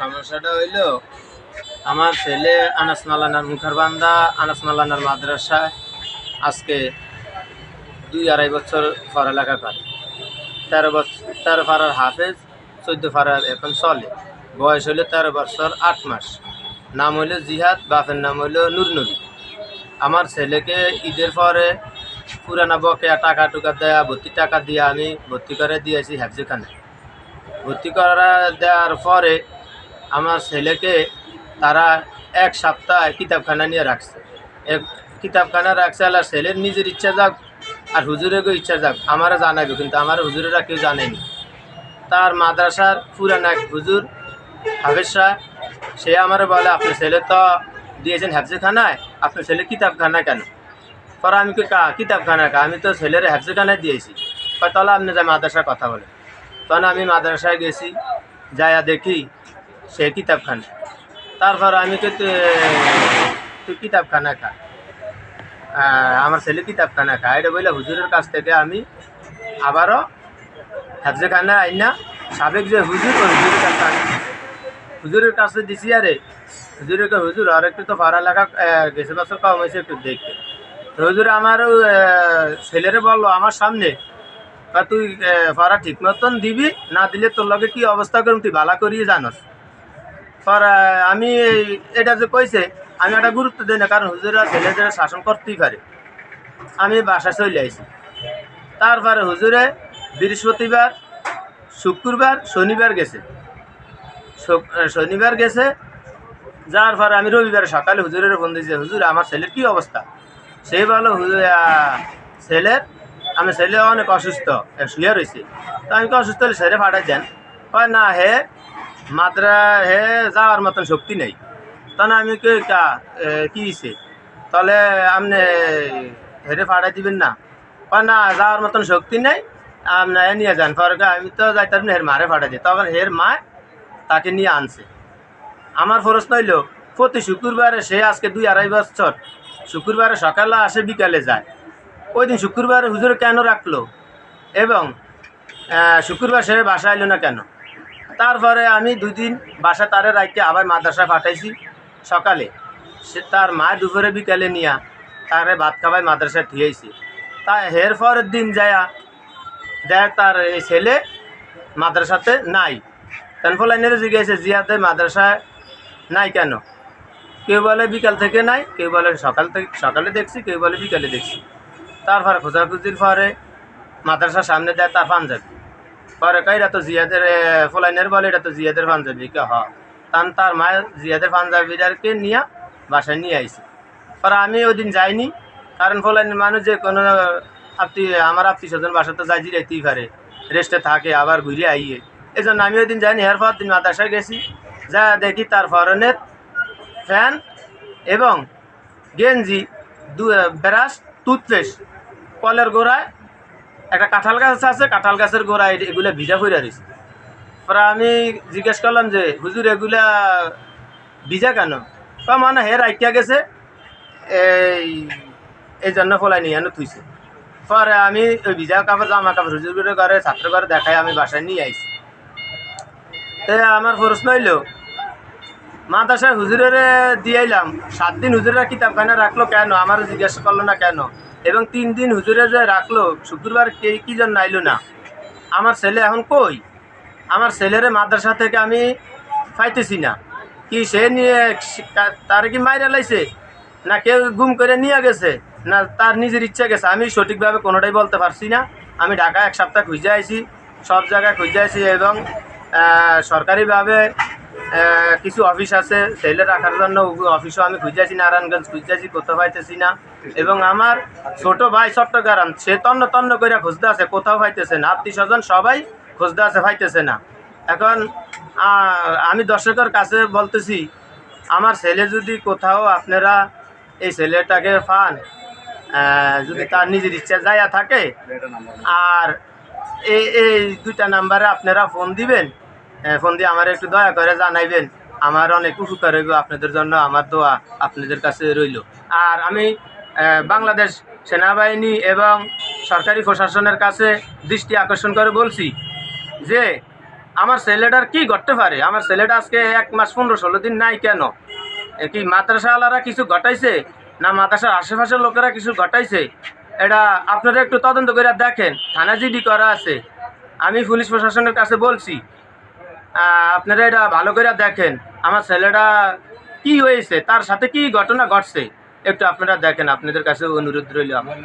সমস্যাটা হইল, আমার ছেলে আনাস মালানার মুখার বান্দা, আনাস মালানার মাদ্রাসায় আজকে দুই আড়াই বছর পড়ালেখা করে। তেরো বছর তেরো ফারার হাফেজ, চোদ্দ ফারার এখন চলে। বয়স হলো তেরো বছর আট মাস। নাম হইল জিহাদ, বাপের নাম হইল নূর আমার ছেলেকে ঈদের পরে পুরানা বকেয়া টাকা টুকা দেয়া, ভর্তি টাকা দিয়ে আমি ভর্তি করে দিয়েছি হ্যাফজিখানে ভর্তি করা দেওয়ার পরে আমার ছেলেকে তারা এক সপ্তাহ কিতাবখানা নিয়ে রাখছে। এক কিতাবখানা রাখছে আর ছেলের নিজের ইচ্ছা যাক, আর হুজুরেরও ইচ্ছা যাক, আমারও জানাবে, কিন্তু আমার হুজুরেরা কেউ জানেনি। তার মাদ্রাসার পুরান এক হুজুর, হাফেজ শাহ সে আমার বলে, আপনার ছেলে তো দিয়েছেন হ্যাফজিখানায় আপনার ছেলে কিতাবখানা কেন? পরে আমি কি কা, কিতাবখানা কা? আমি তো ছেলের হ্যাফজিখানায় দিয়েছি। তাহলে আপনি যা মাদ্রাসার কথা বলে তখন আমি মাদ্রাসায় গেছি যায়া দেখি সে কিতাবখানা। তারপর আমি কে তুই কিতাবখানা খা। আমার ছেলে কিতাবখানা খা। এটা বলে হুজুরের কাছ থেকে আমি আবারও হাফজেখানা আইনা সাবেক যে হুজুর হুজুরের কাছে হুজুরের কাছে দিছি আরে হুজুরের কে হুজুর আর একটু তো ভাড়া আহ, গেছে বছর কম হয়েছে একটু দেখতে। তো হুজুর আমার ছেলেরে বলল আমার সামনে তুই পড়া ঠিক মতন দিবি না দিলে তোর লগে কি অবস্থা করুম তুই ভালো করিয়ে জানস। আমি এটা যে কইছে, আমি একটা গুরুত্ব দিই না, কারণ হুজুরা ছেলেদের শাসন করতেই পারে। আমি বাসা চলে আইছি। তারপরে হুজুরে বৃহস্পতিবার, শুক্রবার, শনিবার গেছে। শনিবার গেছে, যার পরে আমি রবিবার সকালে হুজুরের ফোন দিয়েছি, হুজুর, আমার ছেলের কি অবস্থা? সে বলো ছেলের আমি ছেলে অনেক অসুস্থ শুয়ে রয়েছে তো আমি অসুস্থ হলে ছেলে ফাটাই দেন। না হে মাত্রা হে যাওয়ার মতন শক্তি নেই। তখন আমি কে কা কি তাহলে আপনি হেরে ফাটাই দিবেন না। না, যাওয়ার মতন শক্তি নেই আপনি এ নিয়ে যান। পরে আমি তো যাইতাম না হের মারে ফাটাই দিই তখন হের মা তাকে নিয়ে আনছে। আমার ফরস হইল, প্রতি শুক্রবারে সে আজকে দুই আড়াই বছর, শুক্রবারে সকালে আসে, বিকালে যায়। ওই দিন শুক্রবারে হুজুর কেন রাখল? এবং শুক্রবার সে বাসা এলো না কেন? তারপরে আমি দুই দিন বাসা তারে রাখতে আবার মাদ্রাসা পাঠাইছি, সকালে। সে তার মা দুপুরে বিকালে নিয়া তারে ভাত খাবাই মাদ্রাসায় ঠিয়েছি তা হের পরের দিন যায়া দেখ তার এই ছেলে মাদ্রাসাতে নাই। তেনফলাইনের জিজ্ঞেসে জিয়াতে মাদ্রাসায় নাই কেন? কেউ বলে বিকাল থেকে নাই, কেউ বলে সকাল থেকে, সকালে দেখছি, কেউ বলে বিকালে দেখছি। তারপরে খোঁজাখুঁজির পরে মাদ্রাসার সামনে দেয় তার পাঞ্জাবি। পরে কাইরা তো জিয়াদের ফলাইনের বলে এটা তো জিয়াদের পাঞ্জাবি, কে হ। তান তার মায়ের জিয়াদের পাঞ্জাবিটারকে নিয়ে বাসায় নিয়ে আইছি। পরে আমি ওই দিন যাইনি, কারণ ফলাইনের মানুষ যে কোনো আত্মীয় আমার আত্মীয় স্বজন বাসা তো যাই যাইতেই পারে। রেস্টে থাকে, আবার ঘুরে আইয়ে। এই জন্য আমি ওই দিন যাইনি এর পর দিন মাদ্রাসায় গেছি। যা দেখি তার ফরনের ফ্যান এবং গেঞ্জি, দু ব্রাশ, টুথপেস্ট, কলের গোড়ায় একটা কাঁঠাল গাছ আছে কাঁঠাল গাছের গোড়ায় এগুলো ভিজা করে রয়েছে পরে আমি জিজ্ঞেস করলাম যে, হুজুর, এগুলা ভিজা কেন? তা মানে হে রাইটিয়া গেছে, এই এই জন্য ফলাই নিয়ে থুইছে। পরে আমি ওই ভিজা কাপড় জামা কাপড় হুজুরের ঘরে, ছাত্র ঘরে দেখাই, আমি বাসায় নিয়ে আইছি। তো আমার প্রশ্ন হইল, মাদ্রাসায় হুজুরের দিয়াইলাম, সাত দিন হুজুরের কিতাবখানা রাখল কেন? আমার জিজ্ঞাসা করল না কেন? এবং তিন দিন হুজুরে যে রাখল, শুক্রবার কে কি জন্য আইলো না। আমার ছেলে এখন কই? আমার ছেলের মাদ্রাসা থেকে আমি পাইতেছি না। কি সে নিয়ে তার কি মাইরা লাইছে? না কেউ গুম করে নিয়ে গেছে? না তার নিজের ইচ্ছা গেছে? আমি সঠিকভাবে কোনোটাই বলতে পারছি না। আমি ঢাকা এক সপ্তাহ খুঁজে আইছি, সব জায়গায় খুঁজে আইছি এবং সরকারিভাবে কিছু অফিস আছে ছেলে রাখার জন্য অফিসও আমি খুঁজেছি নারায়ণগঞ্জ খুঁজেছি কোথাও পাইতেছি না। এবং আমার ছোট ভাই চট্টগ্রাম সে তন্ন তন্ন করে খুঁজতে আছে কোথাও পাইতেছে না। আত্মীয় স্বজন সবাই খুঁজতে আছে পাইতেছে না। এখন আমি দর্শকের কাছে বলতেছি আমার ছেলে যদি কোথাও আপনারা এই ছেলেটাকে পান যদি তার নিজের ইচ্ছা যাইয়া থাকে আর এই দুইটা নাম্বারে আপনারা ফোন দিবেন ফোন দিয়ে আমার একটু দয়া করে জানাইবেন, আমার অনেক উপকার হইব আপনাদের জন্য, আমার দোয়া আপনাদের কাছে রইল। আর আমি বাংলাদেশ সেনাবাহিনী এবং সরকারি প্রশাসনের কাছে দৃষ্টি আকর্ষণ করে বলছি যে, আমার ছেলেটার কি ঘটতে পারে? আমার ছেলেটা আজকে এক মাস পনেরো ষোলো দিন নাই কেন? কি মাদ্রাসাওয়ালারা কিছু ঘটাইছে? না মাদ্রাসার আশেপাশের লোকেরা কিছু ঘটাইছে? এটা আপনারা একটু তদন্ত করে দেখেন থানা জিডি করা আছে। আমি পুলিশ প্রশাসনের কাছে বলছি আপনারা এটা ভালো করে দেখেন। আমার ছেলেটা কি হয়েছে? তার সাথে কি ঘটনা ঘটছে? একটু আপনারা দেখেন, আপনাদের কাছে অনুরোধ রইল আমার।